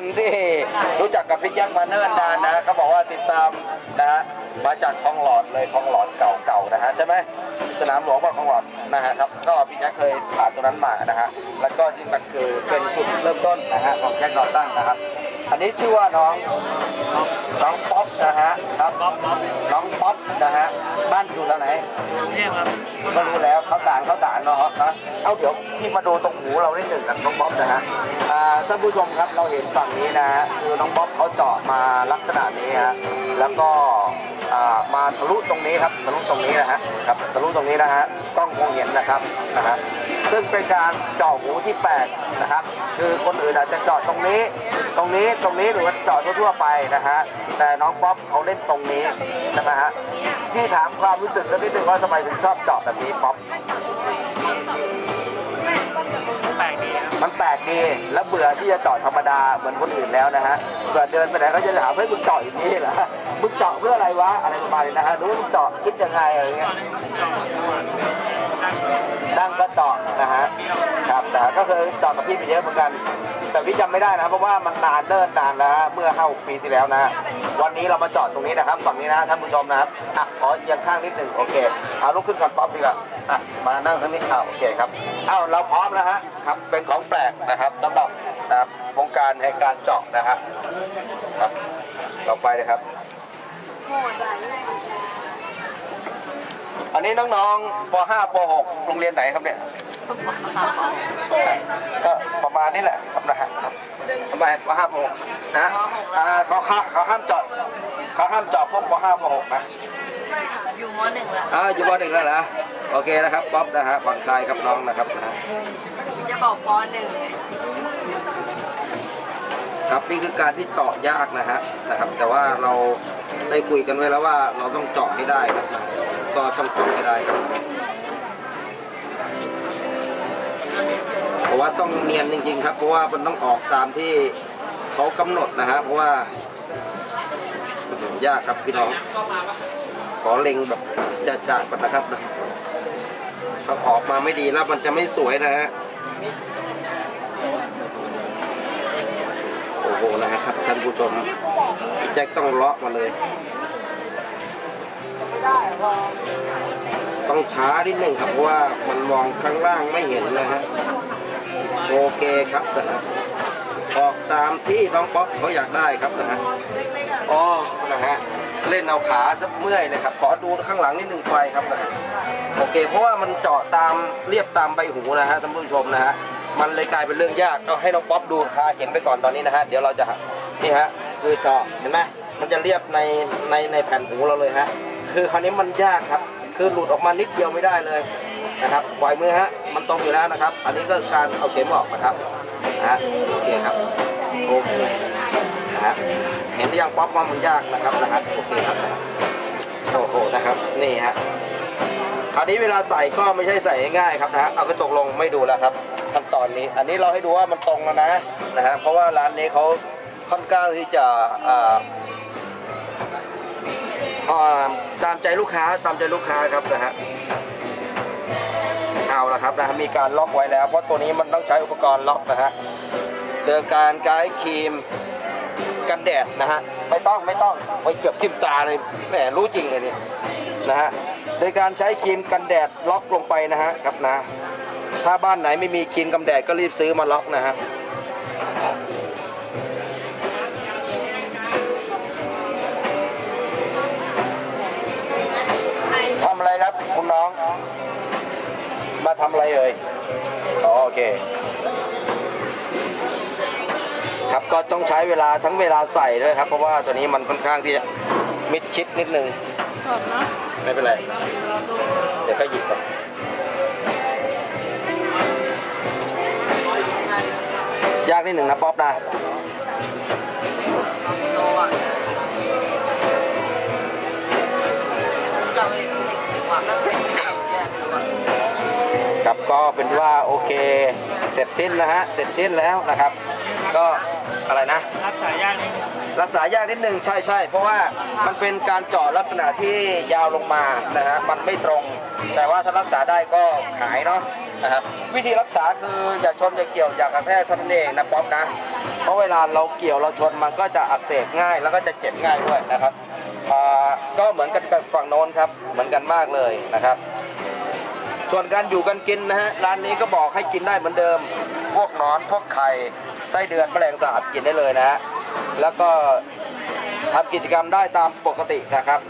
คนที่รู้จักกับพี่แจ็คมาเนิ่นนานนะเขาบอกว่าติดตามนะฮะมาจากคลองหลอดเลยคลองหลอดเก่าๆนะฮะใช่ไหมสนามหลวงว่าคลองหลอดนะฮะครับก็พี่แจ็คเคยผ่านตรงนั้นมานะฮะแล้วก็ที่มันคือเป็นจุดเริ่มต้นนะฮะของแจ็คดอตั้งนะครับ อันนี้ชื่อว่าน้องน้องป๊อปนะฮะครับน้องป๊อปนะฮะบ้านอยู่แถวไหนเนี่ยครับก็รู้แล้วเขาวสารเขาวสารเนาะนะเอาเดี๋ยวพี่มาดูตรงหูเราได้หนึ่งกับน้องบ๊อบนะฮะอ่าท่านผู้ชมครับเราเห็นฝั่งนี้นะฮะคือน้องบ๊อบเขาเจาะมาลักษณะนี้ฮะแล้วก็อ่ามาทะลุตรงนี้ครับทะลุตรงนี้นะฮะครับทะลุตรงนี้นะฮะกล้องคงเห็นนะครับนะฮะ ซึ่งเป็นการเจาะหูที่แปลกนะครับ คือคนอื่นอาจจะเจาะตรงนี้ ตรงนี้ตรงนี้หรือว่าเจาะทั่วๆไปนะฮะแต่น้องบ๊อบเขาเล่นตรงนี้ใช่ไหมฮะพี่ถามความรู้สึกสักนิดหนึ่งว่าทำไมถึงชอบเจาะแบบนี้บ๊อบแปลกดีครับมันแปลกดีแล้วเบื่อที่จะเจาะธรรมดาเหมือนคนอื่นแล้วนะฮะเบื่อเดินไปไหนก็จะถามเฮ้ยมึงเจาะอย่างนี้เหรอมึงเจาะเพื่ออะไรวะอะไรประมาณนี้นะฮะหรือว่ามึงเจาะคิดยังไงอะไรเงี้ย นั่งก็เจาะนะฮะครับแต่ก็เคยเจาะกับพี่ไปเยอะเหมือนกัน แต่พี่จำไม่ได้นะเพราะว่ามันนานเนิ่นนานแล้วฮะเมื่อห้าหกปีที่แล้วนะ วันนี้เรามาจาะตรงนี้นะครับฝั่งนี้นะท่านผู้ชมนะครับอะขอเอียงข้างนิดหนึ่งโอเคเอาลุกขึ้นก่อนป๊อปดีกว่าอะมานั่งทางนี้อ่าโอเคครับอ้าวเราพร้อมแล้วฮะครับเป็นของแปลกนะครับสำหรับนะครับวงการแห่งการเจาะนะฮะครับต่อไปเลยครับ อันนี้น้องๆป .5 ป .6 โรงเรียนไหนครับเนี่ย ก็ประมาณนี้แหละครับนะฮะครับทำไมป .5 ป .6 นะอ่าเขาเขาเขาห้ามเจอดเขาห้ามเจอดพวกป .5 ป .6 นะอยู่มหนึ่งแล้วอ่าอยู่ป .1 แล้วเหรอโอเคนะครับป๊อปนะฮะผ่อนคลายครับน้องนะครับนะฮะจะบอกปหนึ่งไงครับนี่คือการที่เจาะยากนะฮะนะครับ แต่ว่าเราได้คุยกันไว้แล้วว่าเราต้องเจาะให้ได้ครับนะ ก็ต้องเจาะได้ครับเพราะว่าต้องเนียนจริง ๆ ครับ เพราะว่ามันต้องออกตามที่เขากำหนดนะฮะเพราะว่ายากครับพี่น้อง ขอเล็งแบบจะจัดๆก่อนนะครับนะถ้าออกมาไม่ดีแล้วมันจะไม่สวยนะฮะโอ้โหนะครับท่านผู้ชมแจ็คต้องเลาะมาเลย ต้องช้านิดหนึ่งครับเพราะว่ามันมองข้างล่างไม่เห็นนะฮะโอเคครับนะฮะออกตามที่น้องป๊อปเขาอยากได้ครับนะฮะอ๋อนะฮะเล่นเอาขาสักเมื่อยเลยครับ ขอดูข้างหลังนิดหนึ่งไฟครับนะฮะโอเค เพราะว่ามันเจาะตามเรียบตามใบหูนะฮะท่านผู้ชมนะฮะมันเลยกลายเป็นเรื่องยากก็ให้น้องป๊อปดูพาเห็นไปก่อนตอนนี้นะฮะเดี๋ยวเราจะนี่ฮะคือเจาะเห็นไหมมันจะเรียบในในในแผ่นหูเราเลยฮะ คือคราวนี้มันยากครับ คือหลุดออกมานิดเดียวไม่ได้เลยนะครับปล่อยมือฮะมันตรงอยู่แล้วนะครับ อันนี้ก็การเอาเข็มออกนะครับนะฮะโอเคครับโอเคนะฮะเห็นหรือยังป๊อปว่ามันยากนะครับนะฮะโอเคครับโอ้โหนะครับนี่ฮะคราวนี้เวลาใส่ก็ไม่ใช่ใส่ง่ายครับนะฮะเอากระจกลงไม่ดูแล้วครับขั้นตอนนี้ อันนี้เราให้ดูว่ามันตรงแล้วนะนะฮะเพราะว่าร้านนี้เขาค่อนข้างที่จะอ่าอ่า ตามใจลูกค้าตามใจลูกค้าครับนะฮะเอาละครับนะมีการล็อกไว้แล้ว เพราะตัวนี้มันต้องใช้อุปกรณ์ล็อกนะฮะโดยการใช้ครีมกันแดดนะฮะไม่ต้องไม่ต้องไปเกือบทิ่มตาเลยแหมรู้จริงเลยนี่นะฮะโดยการใช้ครีมกันแดดล็อกลงไปนะฮะครับนะ ถ้าบ้านไหนไม่มีครีมกันแดดก็รีบซื้อมาล็อกนะฮะ ทำอะไรเอ่ยอ๋อโอเคครับก็ต้องใช้เวลาทั้งเวลาใส่ด้วยครับ เพราะว่าตัวนี้มันค่อนข้างที่จะมิดชิดนิดนึงสดเนาะไม่เป็นไร เดี๋ยวก็หยิบก่อนยากนิดหนึ่งนะป๊อปนะ ครับก็เป็นว่าโอเค เสร็จสิ้นนะฮะ เสร็จสิ้นแล้วนะครับ ก็อะไรนะ รักษายากนิดนึงรักษายากนิดนึงใช่ใช่เพราะว่ามันเป็นการเจาะลักษณะที่ยาวลงมานะฮะมันไม่ตรง แต่ว่าถ้ารักษาได้ก็ขายเนาะนะครับวิธีรักษาคืออย่าชนอย่าเกี่ยวอย่ากระแทกเท่านั้นเองนะป๊อปนะพราะเวลาเราเกี่ยวเราชนมันก็จะอักเสบง่าย แล้วก็จะเจ็บง่ายด้วยนะครับอ่าก็เหมือนกันกับฝั่งโน้นครับเหมือนกันมากเลยนะครับ ส่วนการอยู่กันกินนะฮะร้านนี้ก็บอกให้กินได้เหมือนเดิม พวกนอนพวกไข่ไส้เดือนแมลงสาบกินได้เลยนะฮะแล้วก็ทำกิจกรรมได้ตามปกตินะครับ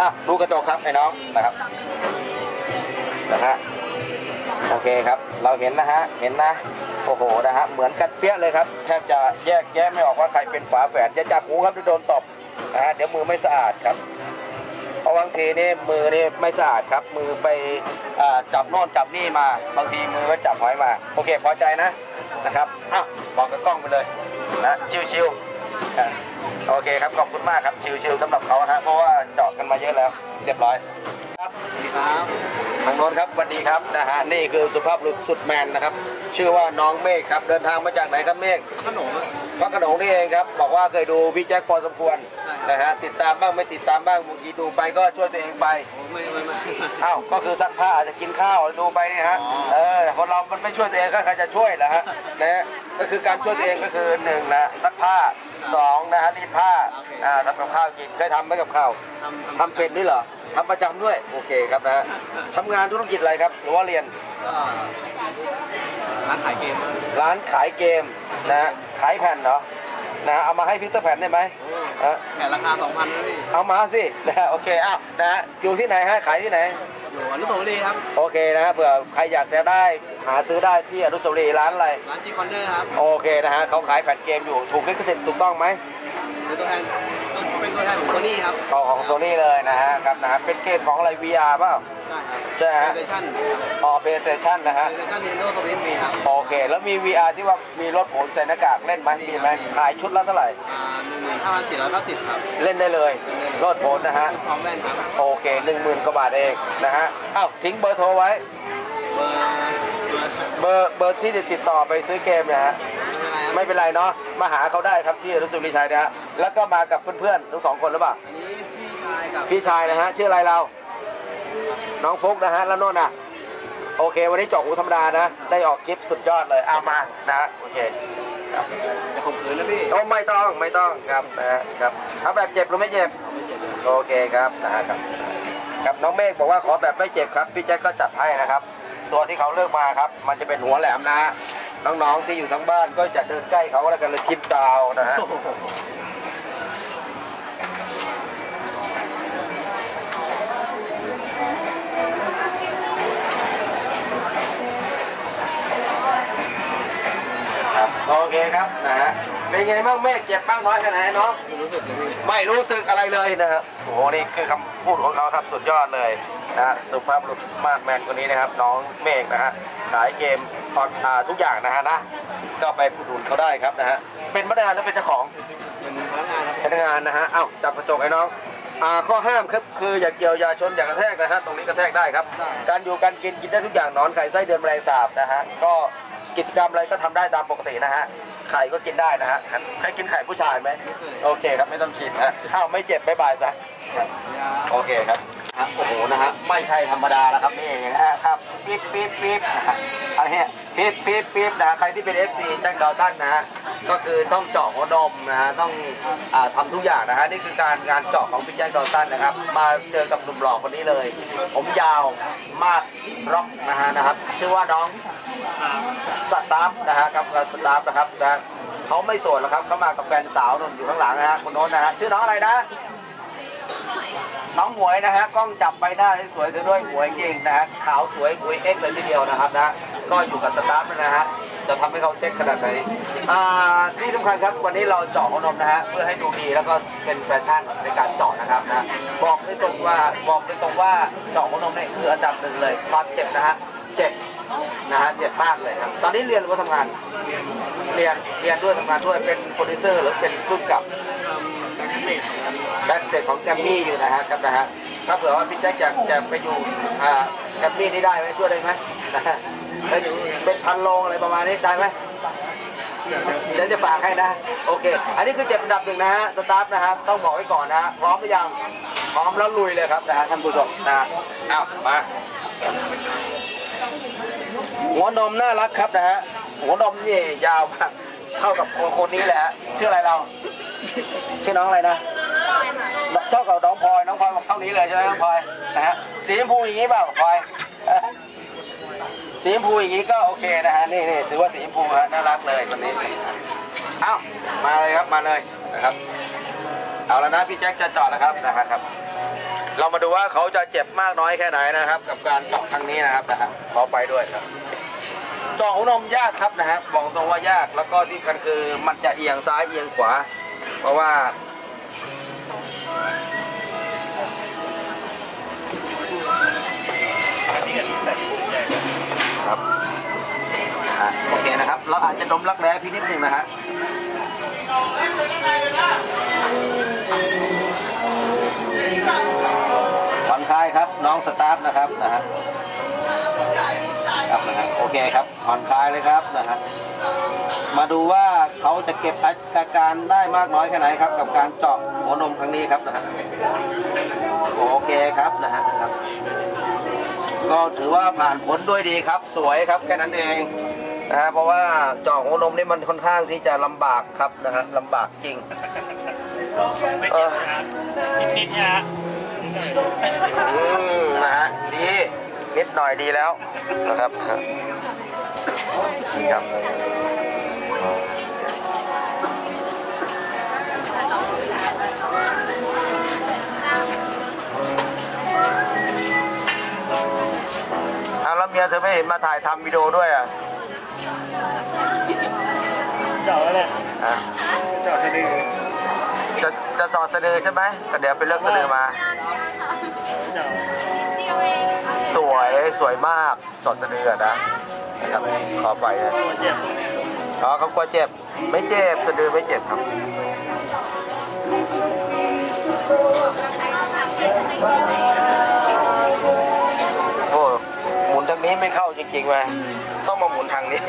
อะดูกระจกครับไอ้น้องนะครับนะฮะโอเคครับ เราเห็นนะฮะเห็นนะโอ้โหนะฮะเหมือนกันเปี้ยเลยครับแทบจะแยกแยะไม่ออกว่าใครเป็นฝาแฝดจะจับหูครับจะโดนตบนะฮะเดี๋ยวมือไม่สะอาดครับ บางทีนี่มือนี่ไม่สะอาดครับ มือไปอ่าจับโน่นจับนี่มา บางทีมือก็จับหอยมา โอเคพอใจนะนะครับอ้าวบอกกับกล้องไปเลยนะชิวๆอะโอเคครับขอบคุณมากครับชิวๆสำหรับเขาฮะเพราะว่าเจาะกันมาเยอะแล้ว เรียบร้อยครับสวัสดีครับทางโน้นครับสวัสดีครับนะฮะนี่คือสุภาพบุรุษสุดแมนนะครับชื่อว่าน้องเมฆครับเดินทางมาจากไหนครับเมฆขนมอะพระโขนงนี่เองครับบอกว่าเคยดูพี่แจ็คพอสมควรใช่ นะฮะติดตามบ้างไม่ติดตามบ้างบางทีดูไปก็ช่วยตัวเองไปโอ้ไม่ไม่ไม่อ้าวก็คือซักผ้าอาจจะกินข้าวดูไปนี่ฮะอ๋อเออคนเรามันไม่ช่วยตัวเองก็ใครจะช่วยล่ะฮะนะฮะก็คือการช่วยตัวเองก็คือหนึ่งนะซักผ้าสองนะฮะรีดผ้าอ่าทำกับข้าวกินเคยทำไหมกับข้าวทำทำเป็นด้วยเหรอทำประจำด้วยโอเคครับนะฮะทำงานธุรกิจอะไรครับหรือว่าเรียนก็ร้านขายเกมอะร้านขายเกมนะฮะขายแผ่นเหรอ นะฮะเอามาให้พิกเตอร์แผ่นได้ไหมเออแผ่นราคา 2,000นะพี่เอามาสินะฮะโอเคอ้าวนะฮะอยู่ที่ไหนฮะขายที่ไหน อยู่อนุสาวรีย์ครับ โอเคนะฮะเผื่อใครอยากจะได้หาซื้อได้ที่อนุสาวรีย์ร้านอะไร ร้านจีคอนเนอร์ครับ โอเคนะฮะเขาขายแผ่นเกมอยู่ถูกลิขสิทธิ์ถูกต้องไหมเป็นตัวแทนเป็นตัวแทนของโซนี่ครับของของโซนี่เลยนะฮะครับนะฮะเป็นเกมของอะไร VR เปล่า ใช่ครับใช่ฮะเ l ชั่นอ๋อเพย์สเตชันนะฮะเ l ชั่น Nintendo Switch มีครับโอเค แล้วมี VR ที่ว่ามีรถผลใส่หน้ากากเล่นไหมมีไหมขายชุดละเท่าไหร่ อ่าหนึ่งหมื่นห้าพันสี่ร้อยเก้าสิบครับเล่นได้เลย รถผลนะฮะ ชุดพร้อมแว่นครับ โอเคหนึ่งหมื่นกว่าบาทเองนะฮะอ้าวทิ้งเบอร์โทรไว้ เบอร์เบอร์เบอร์เบอร์ที่จะติดต่อไปซื้อเกมเนะฮะไม่เป็นไรครับไม่เป็นไรเนาะ มาหาเขาได้ครับที่อนุสุริชัยนะฮะ แล้วก็มากับเพื่อนๆทั้งสองคนหรือเปล่า อันนี้พี่ชายกับพี่ชายนะฮะ ชื่ออะไรเรา น้องฟุกนะฮะแล้วโน่นน่ะโอเค วันนี้เจาะหูธรรมดานะ ได้ออกคลิปสุดยอดเลยเอามานะฮะโอเคครับจะข่มขืนนะพี่โอ้ไม่ต้องไม่ต้องครับนะฮะครับเอาแบบเจ็บหรือไม่เจ็บโอเคครับนะฮะครับครับน้องเมฆบอกว่าขอแบบไม่เจ็บครับพี่แจ็คก็จัดให้นะครับ ตัวที่เขาเลือกมาครับ มันจะเป็นหัวแหลมนะฮะน้องๆที่อยู่ทั้งบ้านก็จะเดินใกล้เขาแล้วกันเลยทิมดาวนะฮะ โอเคครับนะฮะเป็นไงบ้างเมฆเจ็บบ้างน้อยแค่ไหนน้องรู้สึกเลยพี่ไม่รู้สึกอะไรเลยนะครับโอ้โหนี่คือคำพูดของเขาครับสุดยอดเลยนะฮะสุภาพบุรุษมากแมนคนนี้นะครับ น้องเมฆนะฮะขายเกมออนอ่าทุกอย่างนะฮะนะก็ไปอุดหนุนเขาได้ครับนะฮะเป็นพนักงานหรือเป็นเจ้าของเป็นพนักงานครับพนักงานนะฮะเอ้าจับกระจกไอ้น้องอ่าข้อห้ามครับคืออย่าเกี่ยวอย่าชนอย่ากระแทกนะฮะตรงนี้กระแทกได้ครับ การอยู่การกินกินได้ทุกอย่างหนอนไข่ไส้เดือนแมลงสาบนะฮะก็ กิจกรรมอะไรก็ทำได้ตามปกตินะฮะไข่ก็กินได้นะฮะใครกินไข่ผู้ชายไหมไม่เคยโอเคครับไม่ต้องฉีดฮะอ้าวไม่เจ็บบ๊ายบายซะโอเคครับโอ้โหนะฮะไม่ใช่ธรรมดาแล้วครับนี่นะฮะครับปี๊บปี๊บปี๊บอะไรเนี่ย ปี๊บปี๊บปี๊บนะใครที่เป็น FC แจ็คดาวตันนะฮะก็คือต้องเจาะหัวนมนะฮะต้องอ่าทำทุกอย่างนะฮะนี่คือการงานเจาะของพี่แจ็คดาวตันนะครับ มาเจอกับหนุ่มหล่อคนนี้เลย ผมยาวมากร็อกนะฮะนะครับ ชื่อว่าน้องสตาฟนะฮะกับสตาฟนะครับนะเขาไม่โสดหรอกครับเขามากับแฟนสาวนุ่นอยู่ข้างหลังนะฮะคนโน้นนะฮะชื่อน้องอะไรนะน้องหมวยนะฮะกล้องจับใบหน้าสวยๆเธอด้วยหมวยเก่งนะฮะขาวสวยหมวยเอ็กซ์เลยทีเดียวนะครับนะ ก็อยู่กับสตาฟนะฮะจะทำให้เขาเซ็กขนาดไหนอ่าที่สำคัญครับวันนี้เราเจาะหัวนมนะฮะเพื่อให้ดูดีแล้วก็เป็นแฟชั่นในการเจาะนะครับนะบอกได้ตรงว่าบอกได้ตรงว่าเจาะหัวนมเนี่ยคืออันดับหนึ่งเลยความเจ็บนะฮะเจ็บนะฮะเจ็บมากเลยครับ ตอนนี้เรียนหรือว่าทำงาน เรียนเรียนด้วยทำงานด้วยเป็นโปรดิวเซอร์หรือเป็นผู้กับแบ็กสเตจของแกรมมี่อยู่นะฮะครับนะฮะถ้าเผื่อว่าพี่แจ็คอยากจะไปอยู่อ่าแกรมมี่นี่ได้ไหมช่วยได้ไหม เป็นเป็นพันโลอะไรประมาณนี้ได้ไหมเดี๋ยวจะฝากให้นะ โอเค อันนี้คือเจ็บอันดับหนึ่งนะฮะ สตาฟนะครับ ต้องบอกไว้ก่อนนะฮะ พร้อมหรือยัง พร้อมแล้วลุยเลยครับนะฮะท่านผู้ชมนะฮะอ้าวมา หัวนมน่ารักครับนะฮะ หัวนมนี่ยาวมากเท่ากับคนคนนี้แหละชื่ออะไรเรา ชื่อน้องอะไรนะเท่ากับน้องพลอย น้องพลอยบอกเท่านี้เลยใช่ไหมน้องพลอย นะฮะ สีชมพูอย่างนี้เปล่าพลอย สีชมพูอย่างนี้ก็โอเคนะฮะนี่นี่ถือว่าสีชมพูฮะน่ารักเลยคนนี้เอ้ามาเลยครับมาเลยนะครับ เอาแล้วนะพี่แจ็คจะจาะแล้วครับนะครับ เรามาดูว่าเขาจะเจ็บมากน้อยแค่ไหนนะครับ กับการเจาะครั้งนี้นะครับนะฮะขอไปด้วยครับเจาะหัวนมยากครับนะฮะบอกตรงว่ายากแล้วก็ที่กันคือมันจะเอียงซ้ายเอียงขวา เพราะว่า ครับอะโอเคนะครับ เราอาจจะดมรักแร้พี่นิดนึงนะฮะผ่อนคลายครับน้องสตาฟนะครับนะฮะครับนะฮะโอเคครับผ่อนคลายเลยครับนะฮะมาดูว่าเขาจะเก็บอาการได้มากน้อยแค่ไหนครับ กับการเจาะหัวนมครั้งนี้ครับนะฮะโอเคครับนะฮะครับ ก็ถือว่าผ่านผลด้วยดีครับ สวยครับแค่นั้นเองนะฮะเพราะว่าเจาะหัวนมนี่มันค่อนข้างที่จะลำบากครับนะฮะลำบากจริง ไม่เจ็บนะครับนิดๆนะฮะอืมนะฮะดีนิดหน่อยดีแล้วนะครับนี่ครับ มียเธอไม่เห็นมาถ่ายทำวิดีโอด้วยอะเจาะแล้วเนี่ยอะเจาะสะดือจะจะสอดสะดือใช่ไหมก็เดี๋ยวไปเลือกสะดือมา เจาะสวยสวยมากสอดสะดืออะนะนะครับขอไปนะตัวเจ็บอ๋อเขากลัวเจ็บ ไม่เจ็บสะดือไม่เจ็บครับโอ้หมุน ทางนี้ไม่เข้าจริงๆว่ะต้องมาหมุนทางนี้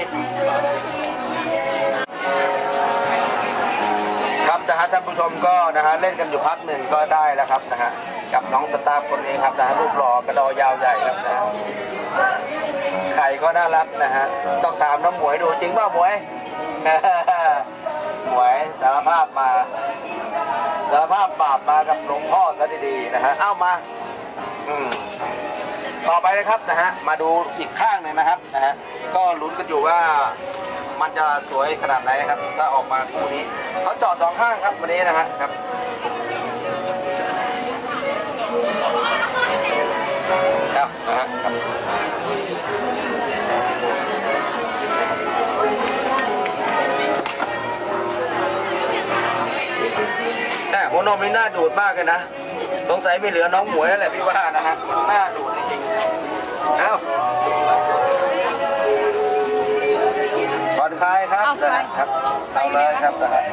ครับนะฮะท่านผู้ชมก็นะฮะเล่นกันอยู่พักหนึ่งก็ได้แล้วครับนะฮะกับน้องสตาฟคนนี้ครับนะฮะรูปหล่อกระดอยาวใหญ่ครับนะฮะไข่ก็น่ารักนะฮะต้องถามน้องหมวยดูจริงเปล่าหมวยหมวยสารภาพมาสารภาพบาปมากับหลวงพ่อซะดีๆนะฮะเอ้ามา อืม ต่อไปนะครับนะฮะมาดูอีกข้างหนึ่งนะครับนะฮะก็ลุ้นกันอยู่ว่ามันจะสวยขนาดไหนครับ ถ้าออกมาคู่นี้เขาเจาะสองข้างครับวันนี้นะฮะครับครับนะฮะครับแต่หัวนมนี่น่าดูดมากเลยนะ สงสัยไม่เหลือน้องหมวยแล้วแหละพี่ว่านะฮะ เอาไปครับเอาเลยครับนะฮะ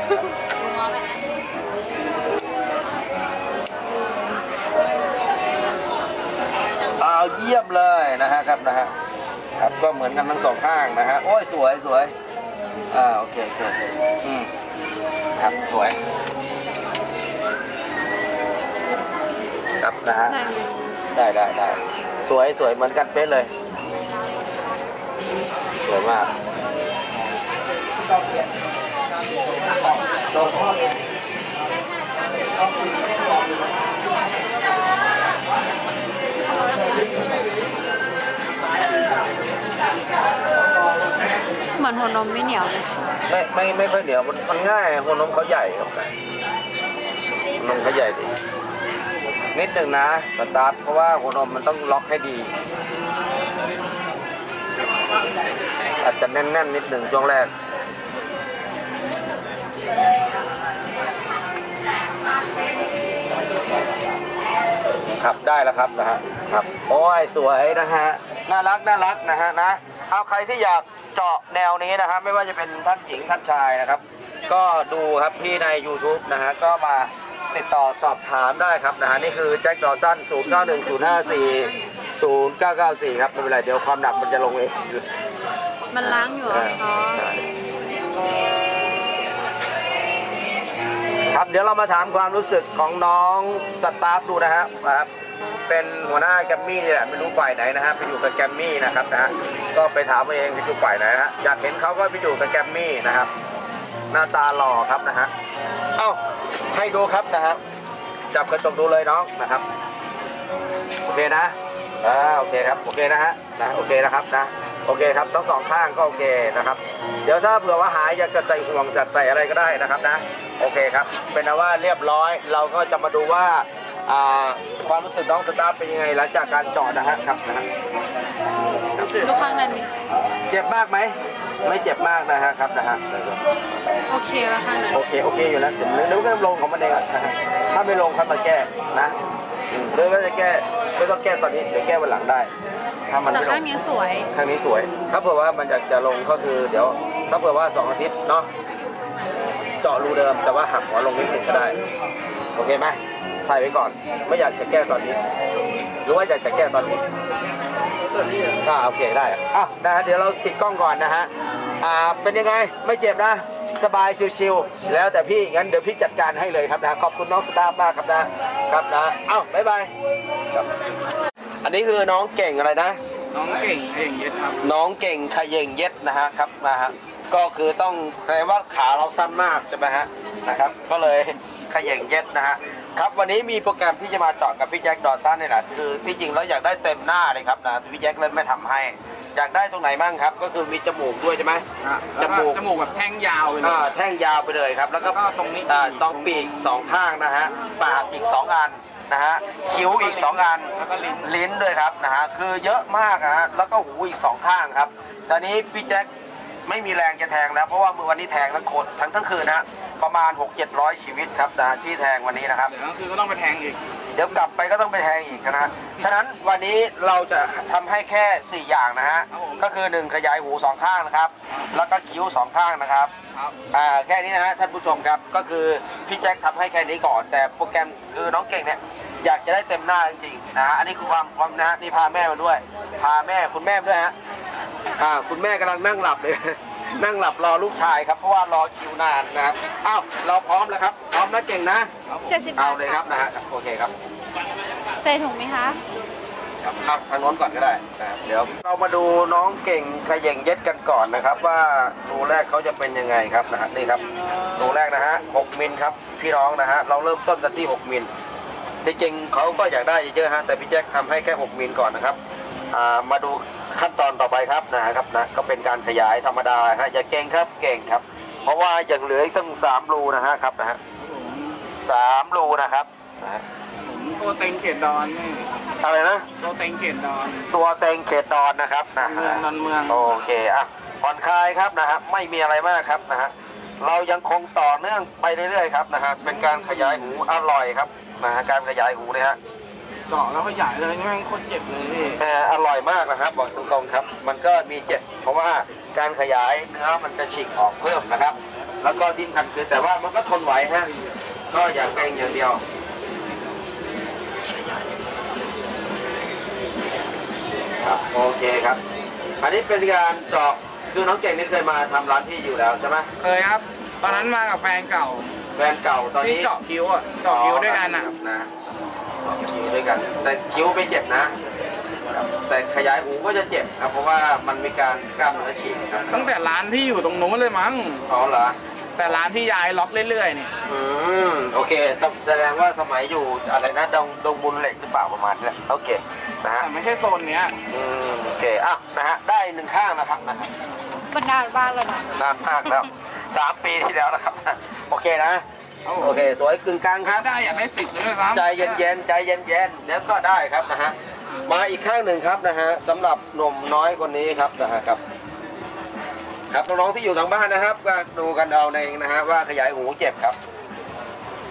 เอาเยี่ยมเลยนะฮะครับนะฮะครับก็เหมือนกันทั้งสองข้างนะฮะโอ้ยสวยสวยอ่าโอเคโอเคโอเคอืมครับสวย ครับนะฮะได้ได้ได้สวยสวยเหมือนกันเป๊ะเลยสวยมาก เหมือนหัวนมไม่เหนียวเลยไม่ไม่ไม่ค่อยเหนียวมันมันง่ายหัวนมเขาใหญ่ครับหัวนมเขาใหญ่ดีนิดหนึ่งนะสตาร์ทเพราะว่าหัวนมมันต้องล็อกให้ดี อาจจะแน่นๆนิดหนึ่งช่วงแรก ครับได้แล้วครับนะฮะครับโอ้ยสวยนะฮะน่ารักน่ารักนะฮะนะเอาใครที่อยากเจาะแนวนี้นะครับไม่ว่าจะเป็นท่านหญิงท่านชายนะครับ ก็ดูครับพี่ใน YouTube นะฮะก็มาติดต่อสอบถามได้ครับนะฮะนี่คือแจ็คดอสัน0 9 1 0 5 4 0 9 9 4 ครับไม่เป็นไรเดี๋ยวความหนักมันจะลงเองมันล้างอยู่เหรออ๋อ ครับเดี๋ยวเรามาถามความรู้สึกของน้องสตาฟดูนะฮะครับ เป็นหัวหน้าแกรมมี่นี่แหละไม่รู้ฝ่ายไหนนะฮะไปอยู่กับแกรมมี่นะครับนะฮะก็ไปถามเอาเองไปอยู่ฝ่ายไหนฮะอยากเห็นเขาก็ไปอยู่กับแกรมมี่นะครับ หน้าตาหล่อครับนะฮะเอ้าให้ดูครับนะฮะจับกระจกดูเลยน้องนะครับโอเคนะอ่าโอเคครับโอเคนะฮะนะโอเคนะครับนะ โอเคครับทั้งสองข้างก็โอเคนะครับ เดี๋ยวถ้าเผื่อว่าหายอยากจะใส่ห่วงอยากใส่อะไรก็ได้นะครับนะ โอเคครับ เป็นเอาว่าเรียบร้อย เราก็จะมาดูว่าอ่าความรู้สึกน้องสตาร์เป็นยังไงหลังจากการจอดนะฮะครับนะฮะดูข้างนั้นดิเจ็บมากไหม ไม่เจ็บมากนะฮะครับนะฮะ โอเคว่าข้างนั้น โอเคโอเคอยู่แล้วถึงนึกว่าลงของมันเองอะนะฮะถ้าไม่ลงค่อยมาแก้นะอืมหรือว่าจะแก้ไม่ต้องแก้ตอนนี้เดี๋ยวแก้วันหลังได้ ถ้ามันแต่ไม่ลข้างงนี้สวย ข้างนี้สวย ถ้าเผื่อว่ามันอยากจะลงก็คือเดี๋ยว ถ้าเผื่อว่าสองอาทิตย์เนาะเจาะรูเดิมแต่ว่าหักหัวลงนิดหนึ่งก็ได้ โอเคไหมใส่ไว้ก่อน ไม่อยากจะแก้ตอนนี้ หรือว่าอยากจะแก้ตอนนี้อ่าโอเคได้อะอะนะฮะเดี๋ยวเราติดกล้องก่อนนะฮะ อ่า เป็นยังไง ไม่เจ็บนะ สบายชิวๆ แล้วแต่พี่ งั้นเดี๋ยวพี่จัดการให้เลยครับนะ ขอบคุณน้องสตาฟมากครับนะ ครับนะ เอ้าบ๊ายบายครับอั นนี้คือน้องเก่งอะไรนะ น้องเก่งเองเย็ดครับ น้องเก่งขยเยงเย็ดนะฮะครับนะฮะก็คือต้องแสดงว่าขาเราสั้นมากใช่ไหมฮะนะครับ ก็เลยขยเยงเย็ดนะฮะครับวันนี้มีโปรแกรมที่จะมาเจาะกับพี่แจ็คดอสันเนี่ยนะคือที่จริงแล้วอยากได้เต็มหน้าเลยครับนะพี่แจ็คเลยไม่ทำให้ อยากได้ตรงไหนบ้างครับ ก็คือมีจมูกด้วยใช่ไหมแล้วก็จมูกจมูกแบบแท่งยาวไปเลยอ่าแท่งยาวไปเลยครับ แล้วก็แล้วก็ตรงนี้อ่าตรงปีกสองข้างนะฮะปากอีกสองอัน นะฮะคิ้วอีกสองอันแล้วก็ลิ้นลิ้นด้วยครับนะฮะคือเยอะมากนะฮะแล้วก็หูอีกสองข้างครับ ตอนนี้พี่แจ็คไม่มีแรงจะแทงแล้วเพราะว่ามือวันนี้แทงทั้งคนทั้งทั้งคืนนะฮะประมาณ 6 7 0 0 ชีวิตครับนะที่แทงวันนี้นะครับ เดี๋ยวก็คือก็ต้องไปแทงอีก เดี๋ยวกลับไปก็ต้องไปแทงอีกนะฮะฉะนั้นวันนี้เราจะทำให้แค่ 4 อย่างนะฮะครับผมก็คือ 1 ขยายหูสองข้างนะครับ แล้วก็คิ้วสองข้างนะครับครับอ่าแค่นี้นะฮะท่านผู้ชมครับ ก็คือพี่แจ็คทำให้แค่นี้ก่อน แต่โปรแกรมคือน้องเก่งเนี่ยอยากจะได้เต็มหน้าจริงๆนะฮะ อันนี้คือความความนะฮะนี่พาแม่มาด้วย พาแม่คุณแม่มาด้วยฮะ อ่าคุณแม่กำลังนั่งหลับเลย นั่งหลับรอลูกชายครับ เพราะว่ารอคิวนานนะครับอ้าวเราพร้อมแล้วครับ พร้อมนะเก่งนะ70เอาบาทเลยครับนะฮะโอเคครับ ใส่ถุงไหมคะ ครับครับทางโน้นก่อนก็ได้นะครับเดี๋ยวเรามาดูน้องเก่งขย่งเย็ดกันก่อนนะครับ ว่ารูแรกเขาจะเป็นยังไงครับนะฮะนี่ครับรูแรกนะฮะ6มิลครับพี่น้องนะฮะเราเริ่มต้นกันที่ 6มิลจริงๆเขาก็อยากได้เยอะๆฮะแต่พี่แจ็คทำให้แค่ 6มิลก่อนนะครับอ่ามาดู ขั้นตอนต่อไปครับนะครับนะก็เป็นการขยายธรรมดาฮะอย่าเก่งครับเก่งครับ เพราะว่ายังเหลืออีกตั้งสามรูนะฮะครับนะฮะสามรูนะครับนะฮะผมตัวเต็งเขตดอนนี่อะไรนะตัวเต็งเขตดอน ตัวเต็งเขตดอนนะครับนะเมืองดอนเมืองโอเคอะผ่อนคลายครับนะฮะไม่มีอะไรมากครับนะฮะเรายังคงต่อเนื่องไปเรื่อยๆครับนะฮะเป็นการขยายหูอร่อยครับนะฮะการขยายหูเนี่ยฮะ เจาะแล้วขยายเลยนี่แม่งโคตรเจ็บเลยพี่เอ่ออร่อยมากนะครับ บอกตรงๆครับ มันก็มีเจ็บเพราะว่าการขยายเนื้อมันจะฉีกออกเพิ่มนะครับ แล้วก็ที่สำคัญคือแต่ว่ามันก็ทนไหวฮะก็อย่าเกรงอย่างเดียว ครับโอเคครับ อันนี้เป็นการเจาะคือน้องเก่งนี่เคยมาทำร้านพี่อยู่แล้วใช่ไหมเคยครับ ตอนนั้นมากับแฟนเก่าแฟนเก่าตอนที่นี้เจาะคิ้วอะเจาะคิ้วด้วยกันอะ นะเจาะ คิ้วด้วยกัน แต่คิ้วไม่เจ็บนะแต่ขยายหูก็จะเจ็บครับ เพราะว่ามันมีการกล้ามเนื้อฉีกครับตั้งแต่ร้านที่อยู่ตรงนู้นเลยมั้ง อ๋อเหรอ แต่ร้านที่ย้ายล็อกเรื่อยๆนี่อืมโอเคแสแสดงว่าสมัยอยู่อะไรนะดงดงบุญเหล็กหรือเปล่าประมาณนี้แหละโอเคนะฮะแต่ไม่ใช่โซนเนี้ยอืมโอเคอะนะฮะได้หนึ่งข้างนะครับนะครับบรรดาลบ้านแล้วนะ นานมากแล้วสามปีที่แล้วนะครับ โอเคนะครับผม โอเค สวยกึ่งกลางครับ ได้อยากได้สิบเลยด้วยซ้ำใจเย็นๆใจเย็นๆเดี๋ยวก็ได้ครับนะฮะมาอีกข้างหนึ่งครับนะฮะสำหรับหนุ่มน้อยคนนี้ครับนะฮะครับ ครับน้องๆที่อยู่ทางบ้านนะครับก็ดูกันเอาเองนะฮะว่าขยายหูเจ็บครับ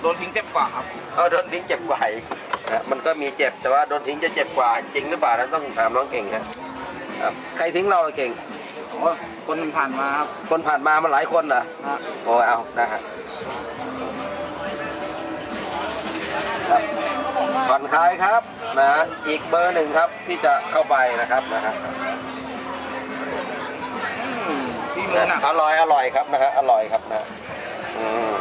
โดนทิ้งเจ็บกว่าครับเอาโดนทิ้งเจ็บกว่าอีกนะมันก็มีเจ็บแต่ว่าโดนทิ้งจะเจ็บกว่าจริงหรือเปล่านั้นต้องถามน้องเก่งครับครับใครทิ้งเราเก่งโอ้ยคนผ่านมาครับคนผ่านมามันหลายคนเหรอฮะโอ้ยเอานะฮะ ครับผ่อนคลายครับนะฮะอีกเบอร์หนึ่งครับที่จะเข้าไปนะครับนะฮะอืมที่มือหนักอร่อยอร่อยครับนะฮะอร่อยครับนะอืม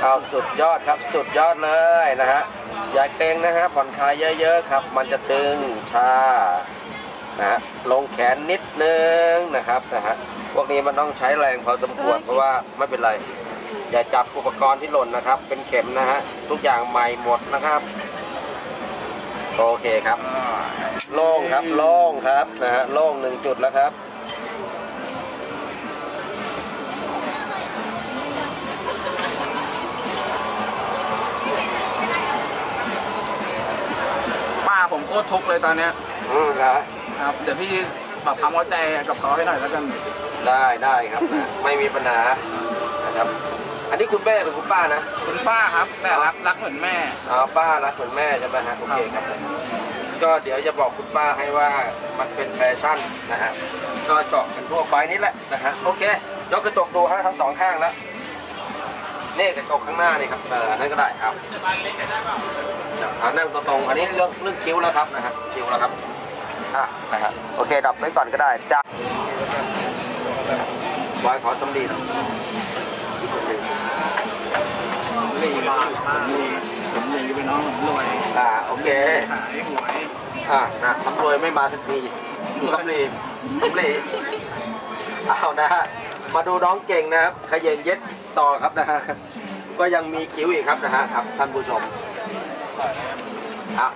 เอาสุดยอดครับสุดยอดเลยนะฮะอย่าเกรงนะฮะผ่อนคลายเยอะๆครับ มันจะตึงชานะฮะลงแขนนิดนึงนะครับนะฮะพวกนี้มันต้องใช้แรงพอสมควรเพราะว่าไม่เป็นไร อย่าจับอุปกรณ์ที่หล่นนะครับ เป็นเข็มนะฮะทุกอย่างใหม่หมดนะครับ โอเคครับ โล่งครับโล่งครับนะฮะโล่งหนึ่งจุดแล้วครับป้าผมโคตรทุกข์เลยตอนเนี้ยอืมครับครับ เดี๋ยวพี่ปรับความเข้าใจกับเขาให้หน่อยแล้วกัน ได้ได้ครับนะไม่มีปัญหานะครับ อันนี้คุณแม่หรือคุณป้านะคุณป้าครับ แต่รักรักเหมือนแม่ อ๋อป้ารักเหมือนแม่ใช่ไหมฮะโอเคครับก็เดี๋ยวจะบอกคุณป้าให้ว่ามันเป็นแฟชั่นนะฮะก็เจาะกันทั่วไปนี่แหละนะฮะโอเคยกกระจกดูฮะทั้งสองข้างแล้วนี่กระจกข้างหน้านี่ครับเอออันนั้นก็ได้ครับอ่านั่งตรงๆอันนี้เรื่องเรื่องคิ้วแล้วครับนะฮะคิ้วแล้วครับอะนะฮะโอเคดับไว้ก่อนก็ได้จ้าบอยขอสำลีหน่อยห ลีมากหลีผมหลีไปน้องผมรวยอ่าโอเคขายหวยอ่านะตำรวจไม่มาสักทีตำรวจตำรวจเอานะฮะมาดูน้องเก่งนะครับขยันเย็ดต่อครับนะฮะก็ยังมีคิ้วอีกครับนะฮะครับท่านผู้ชมครับ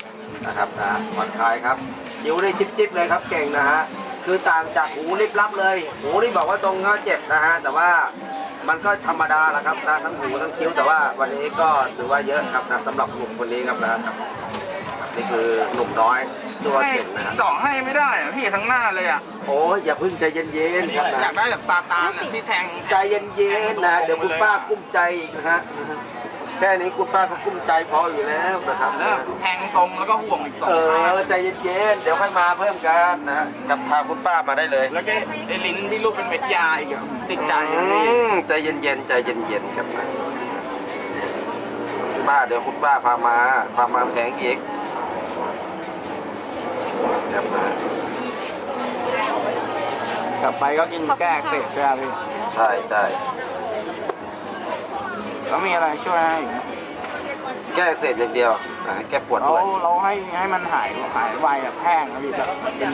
นะครับนะผ่อนคลายครับคิ้วได้จิบๆเลยครับเก่งนะฮะคือต่างจากหูลิบลับเลย หูนี่บอกว่าตรงก็เจ็บนะฮะแต่ว่า มันก็ธรรมดาแหละครับนะทั้งหูทั้งคิ้วแต่ว่าวันนี้ก็ถือว่าเยอะครับนะสำหรับหนุ่มคนนี้ครับนะครับนี่คือหนุ่มน้อยตัวให้เก่งนะฮะเจาะให้ไม่ได้อะพี่ทั้งหน้าเลยอะโอ้ยอย่าเพึ่งใจเย็นๆครับอยานะกได้แบบซาตานอะที่แทงใจเย็นๆนะเดี๋ยวคุณป้ากุ้มใจอีกนะฮะ แค่นี้คุณป้าก็กุ้มใจพออยู่แล้วนะครับแล้วแทงตรงแล้วก็ห่วงอีกสองเอข้างอใจเย็นๆเดี๋ยวค่อยมาเพิ่มกันนะฮะกับพาคุณป้ามาได้เลย แล้วก็ไอ้ลิ้นที่รูปเป็นเม็ดยาอีกอะติดใจอือะพี่มใจเย็นๆใจเย็นๆครับนะป้าเดี๋ยวคุณป้าพามาพามาแผงอีกครับนะกลับไปก็กินแก้อักเสพใช่ไหมพี่ใช่ใช่ แล้วมีอะไรช่วยให้อีกไหมแก้อักเสพอย่างเดียวนะแก้ปวดเราด้วยเราให้ให้มันหายหายไวแบบแห้งนะพี่แบบเป็น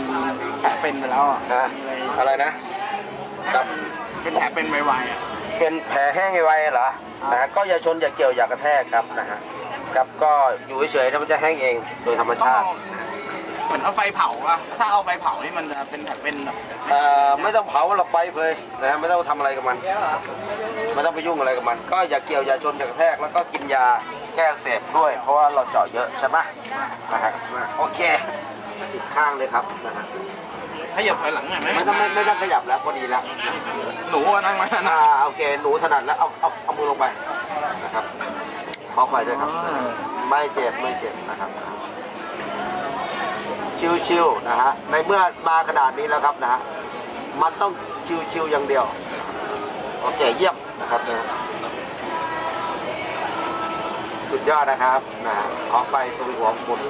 แผลเป็นไปแล้วอะนะอะไรนะกับ เป็นแผลเป็นไวๆอะ เป็นแผลแห้งไวๆเหรอนะก็อย่าชนอย่าเกี่ยวอย่ากระแทกครับนะฮะกับก็อยู่เฉยๆแล้วมันจะแห้งเองโดยธรรมต้องชาติ เอา เหมือนเอาไฟเผาอะถ้าเอาไฟเผานี่มันจะเป็นแผลเป็นแบบเอ่อไม่ต้องเผาหรอกไฟเลยนะไม่ต้องทำอะไรกับมัน ไม่ต้องไปยุ่งอะไรกับมัน ก็อย่าเกี่ยวอย่าชนอย่ากระแทกแล้วก็กินยาแก้อักเสบด้วย เพราะว่าเราเจาะเยอะใช่ไหมนะฮะโอเคอีกข้างเลยครับนะฮะขยับถอยหลังหน่อยไหมไม่ต้องไม่ไม่ต้องขยับแล้วพอดีแล้วหนูอะนั่งมาอ่านะโอเคหนูถนัดแล้วเอาเอาเอามือลงไปนะครับขอไปด้วยครับ ไม่เจ็บไม่เจ็บนะครับ ชิวๆนะฮะในเมื่อมาขนาดนี้แล้วครับนะฮะมันต้องชิวๆอย่างเดียวโอเคเยี่ยมนะครับนะฮะสุดยอดนะครับนะฮะขอไปตรงหัวคุณ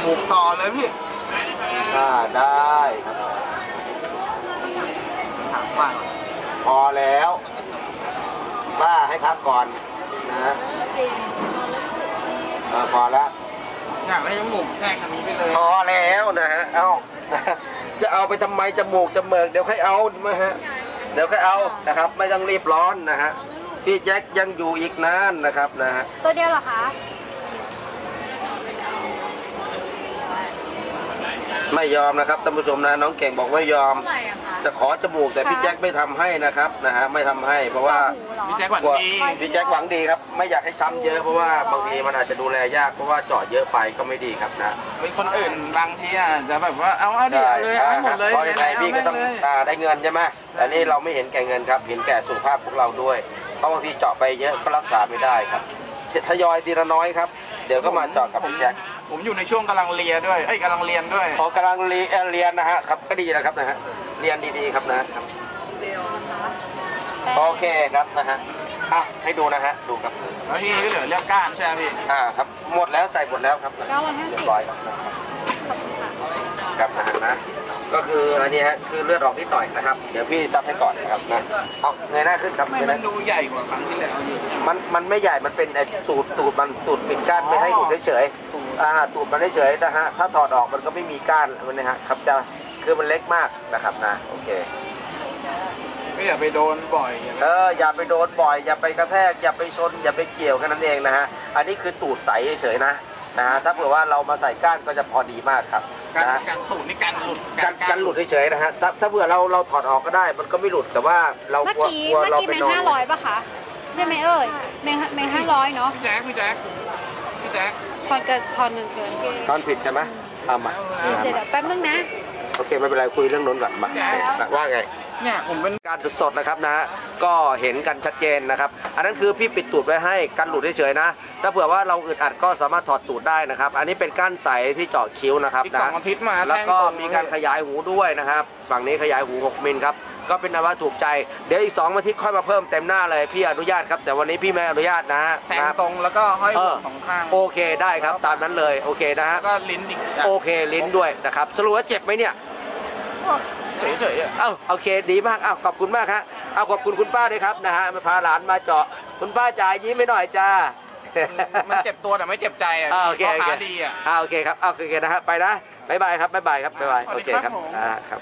หมูกต่อเลยพี่อ่าได้ครับถามป้าก่อนพอแล้วป้าให้พักก่อน นะฮะเออพอแล้วอยากได้จมูกแทกอันนี้ไปเลยพอแล้วนะฮะเอานะฮะจะเอาไปทำไมจมูกจมูกเดี๋ยวค่อยเอามาฮะเดี๋ยวค่อยเอานะครับ ไม่ต้องรีบร้อนนะฮะพี่แจ็คยังอยู่อีกนานนะครับนะฮะตัวเดียวเหรอคะ ไม่ยอมนะครับท่านผู้ชมนะน้องเก่งบอกไม่ยอม เท่าไหร่อะคะจะขอจมูกแต่พี่ค่ะแจ็คไม่ทำให้นะครับนะฮะไม่ทำให้เพราะว่าเจาะหูเหรอ พี่แจ็คหวังกลัวดี พี่แจ็คหวังดีครับ ไม่อยากให้ช้ำเยอะเพราะว่าบางทีมันอาจจะดูแลยากเพราะว่าเจาะเยอะไปก็ไม่ดีครับนะเป็นคนอื่นบางทีอะจะแบบว่าเอาเอาดิเอาเลยเอาให้หมดเลยเพราะยังไงพี่ก็ต้องเอาแม่งเลย อ่าได้เงินใช่ไหมแต่นี่เราไม่เห็นแก่เงินครับ เห็นแก่สุขภาพพวกเราด้วย เพราะบางทีเจาะไปเยอะก็รักษาไม่ได้ครับทยอยทีละน้อยครับ เดี๋ยวก็มาเจาะกับพี่แจ็ค ผมอยู่ในช่วงกำลังเรียนด้วย เอ้ยกำลังเรียนด้วยพอกำลังเรียนเรียนนะฮะครับก็ดีนะครับนะฮะเรียนดีๆครับนะครับโอเคครับนะฮะอะให้ดูนะฮะดูครับแล้วทีนี้ก็เหลือเรื่องก้านใช่ไหมพี่ อ่าครับหมดแล้วใส่หมดแล้วครับเก้าร้อยห้าสิบ เรียบร้อยครับครับนะฮะนะก็คืออันนี้ฮะคือเลือดออกนิดหน่อยนะครับเดี๋ยวพี่ซับให้ก่อนนะครับนะเอาเงยหน้าขึ้นครับไม่เงยหมัน้านดูใหญ่กว่าครั้งที่แล้วอยู่มันมันไม่ใหญ่มันเป็นไอ้สูตรสูตรมันสูตรปิดก้านไม่ให้อยู่เฉยๆ อ่าสูตรมันเฉยๆนะฮะถ้าถอดออกมันก็ไม่มีก้านมันนะฮะครับจะคือมันเล็กมากนะครับนะโอเคก็อย่าไปโดนบ่อยเอออย่าไปโดนบ่อย อย่าไปกระแทกอย่าไปชน อย่าไปเกี่ยวกันนั่นเองนะฮะอันนี้คือตูดใสเฉยๆนะนะฮะถ้าเผื่อว่าเรามาใส่ก้านก็จะพอดีมากครับการนะการตูดนี่การหลุดกันกันหลุดเฉยๆนะฮะถ้าถ้าเผื่อเราเราถอดออกก็ได้ มันก็ไม่หลุดแต่ว่าเราเมื่อกลัวกี้กลัวเมื่อเรากี้ไปแมงนอนห้าร้อยป่ะคะใช่ไหมเอ่ยแมงแมงห้าร้อยเนาะพี่แจ๊คพี่แจ๊คพี่แจ๊ค ทอนเกินทอนเงินเกินตอนผิดใช่ไหมเอามาเดี๋ยวเดี๋ยวแป๊บนึงนะ โอเคไม่เป็นไรคุยเรื่องนู้นก่อนมาว่าไง เนี่ยผมเป็นการสดๆนะครับนะฮะก็เห็นกันชัดเจนนะครับ อันนั้นคือพี่ปิดตูดไว้ให้กันหลุดเฉยๆนะ ถ้าเผื่อว่าเราอึดอัดก็สามารถถอดตูดได้นะครับ อันนี้เป็นก้านใสที่เจาะคิ้วนะครับอีกนะสองอาทิตย์มาแล้วก็มีการขยายหูด้วยนะครับ ฝั่งนี้ขยายหู 6มิลครับ ก็เป็นอันว่าถูกใจ เดี๋ยวอีก2อาทิตย์ค่อยมาเพิ่มเต็มหน้าเลยพี่อนุญาตครับ แต่วันนี้พี่ไม่อนุญาตนะฮะแทงนะครับตรงแล้วก็ห้อยเอหัอวสองข้างโอเคได้ครับตามนั้นเลยโอเคนะฮะแล้วก็ลิ้นอีกะโอเคลิ้นด้วยนะครับสรุปว่าเจ็บไหมเนี่ยเฉยๆอะเอ้าโอเคดีมากเอ้าขอบคุณมากฮะเอาขอบคุณคุณป้าด้วยครับนะฮะมาพาหลานมาเจาะคุณป้าจ่ายยิ้มไม่หน่อยจ้ามันเจ็บตัวแต่ไม่เจ็บใจอะอ่าโอเคพ่โอเคค้าดีอะอ่าโอเคครับเอาโอเคนะฮะไปนะบ๊ายบายครับบ๊ายบายครับบ๊ายบายครับสวัสดีโอเคคครัรับบผมอ่าครับ